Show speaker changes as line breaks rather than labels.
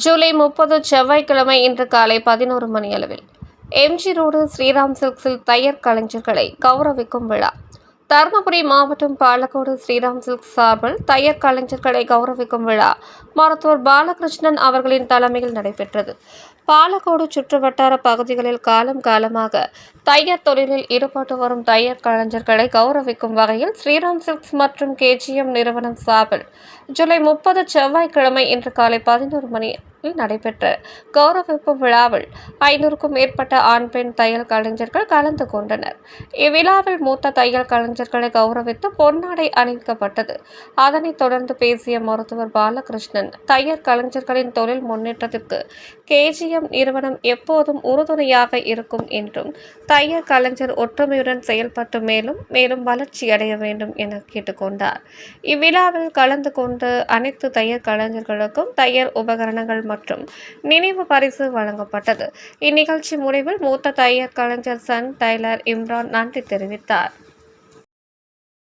ஜூலை முப்பது செவ்வாய்க்கிழமை இன்று காலை பதினோரு மணி அளவில். எம்ஜி ரோடு ஸ்ரீராம் சில்க்ஸில் தையர் கலைஞர்களை கௌரவிக்கும் விழா. தருமபுரி மாவட்டம் பாலக்கோடு ஸ்ரீராம் சில்க் சார்பில் தையர் கலைஞர்களை கௌரவிக்கும் விழா மருத்துவர் பாலகிருஷ்ணன் அவர்களின் தலைமையில் நடைபெற்றது. பாலக்கோடு சுற்றுவட்டார பகுதிகளில் காலம் காலமாக தையர் தொழிலில் ஈடுபட்டு வரும் தையர் கலைஞர்களை கௌரவிக்கும் வகையில் ஸ்ரீராம் சில்க்ஸ் மற்றும் கேஜிஎம் நிறுவனம் சார்பில் ஜூலை முப்பது செவ்வாய்க்கிழமை இன்று காலை பதினோரு மணியில் நடைபெற்ற கௌரவிப்பு விழாவில் ஐநூறுக்கும் மேற்பட்ட ஆண் பெண் தையல் கலைஞர்கள் கலந்து கொண்டனர். இவ்விழாவில் மூத்த தையல் கலைஞர்களை கௌரவித்து பொன்னாடை அணிவிக்கப்பட்டது. அதனைத் தொடர்ந்து பேசிய மருத்துவர் பாலகிருஷ்ணன் தையர் கலைஞர்களின் தொழில் முன்னேற்றத்திற்கு கேஜிஎம் நிறுவனம் எப்போதும் உறுதுணையாக இருக்கும் என்றும் தையர் கலைஞர் ஒற்றுமையுடன் செயல்பட்டு மேலும் மேலும் வளர்ச்சி அடைய வேண்டும் என கேட்டுக்கொண்டார். இவ்விழாவில் கலந்து கொண்டு அனைத்து தையர் கலைஞர்களுக்கும் தையர் உபகரணங்கள் மற்றும் நினைவு பரிசு வழங்கப்பட்டது. இந்நிகழ்ச்சி முடிவில் மூத்த தையர் கலைஞர் சன் டைலர் இம்ரான் நன்றி தெரிவித்தார்.